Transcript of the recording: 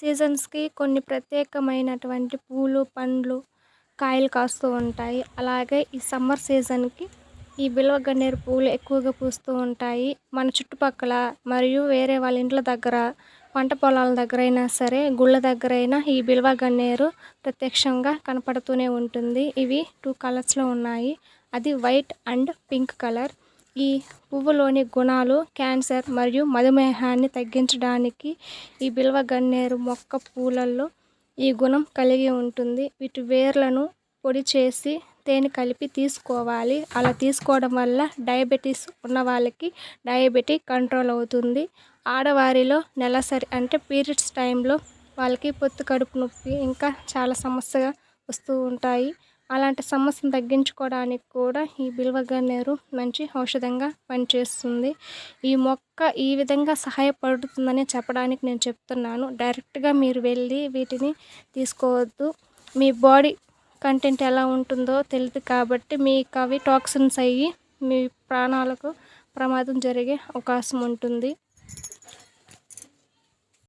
సీజన్స్కి కొన్ని ప్రత్యేకమైనటువంటి పూలు పండ్లు కాయలు కాస్తూ ఉంటాయి. అలాగే ఈ సమ్మర్ సీజన్కి ఈ బిల్వ గన్నేరు పూలు ఎక్కువగా పూస్తూ ఉంటాయి. మన చుట్టుపక్కల మరియు వేరే వాళ్ళ ఇండ్ల దగ్గర పంట పొలాల దగ్గర అయినా సరే గుళ్ళ దగ్గర అయినా ఈ బిల్వ గన్నేరు ప్రత్యక్షంగా కనపడుతూనే ఉంటుంది. ఇవి టూ కలర్స్లో ఉన్నాయి. అది వైట్ అండ్ పింక్ కలర్. ఈ పువ్వులోని గుణాలు క్యాన్సర్ మరియు మధుమేహాన్ని తగ్గించడానికి ఈ బిల్వ గన్నేరు మొక్క పూలల్లో ఈ గుణం కలిగి ఉంటుంది. వీటి వేర్లను పొడి చేసి తేనె కలిపి తీసుకోవాలి. అలా తీసుకోవడం వల్ల డయాబెటీస్ ఉన్న వాళ్ళకి డయాబెటిక్ కంట్రోల్ అవుతుంది. ఆడవారిలో నెలసరి అంటే పీరియడ్స్ టైంలో వాళ్ళకి పొత్తు కడుపు నొప్పి ఇంకా చాలా సమస్యగా వస్తూ ఉంటాయి. అలాంటి సమస్యను తగ్గించుకోవడానికి కూడా ఈ బిల్వగన్నేరు మంచి ఔషధంగా పనిచేస్తుంది. ఈ మొక్క ఈ విధంగా సహాయపడుతుందని చెప్పడానికి నేను చెప్తున్నాను. డైరెక్ట్గా మీరు వెళ్ళి వీటిని తీసుకోవద్దు. మీ బాడీ కంటెంట్ ఎలా ఉంటుందో తెలియదు కాబట్టి మీకు అవి టాక్సిన్స్ అయ్యి మీ ప్రాణాలకు ప్రమాదం జరిగే అవకాశం ఉంటుంది.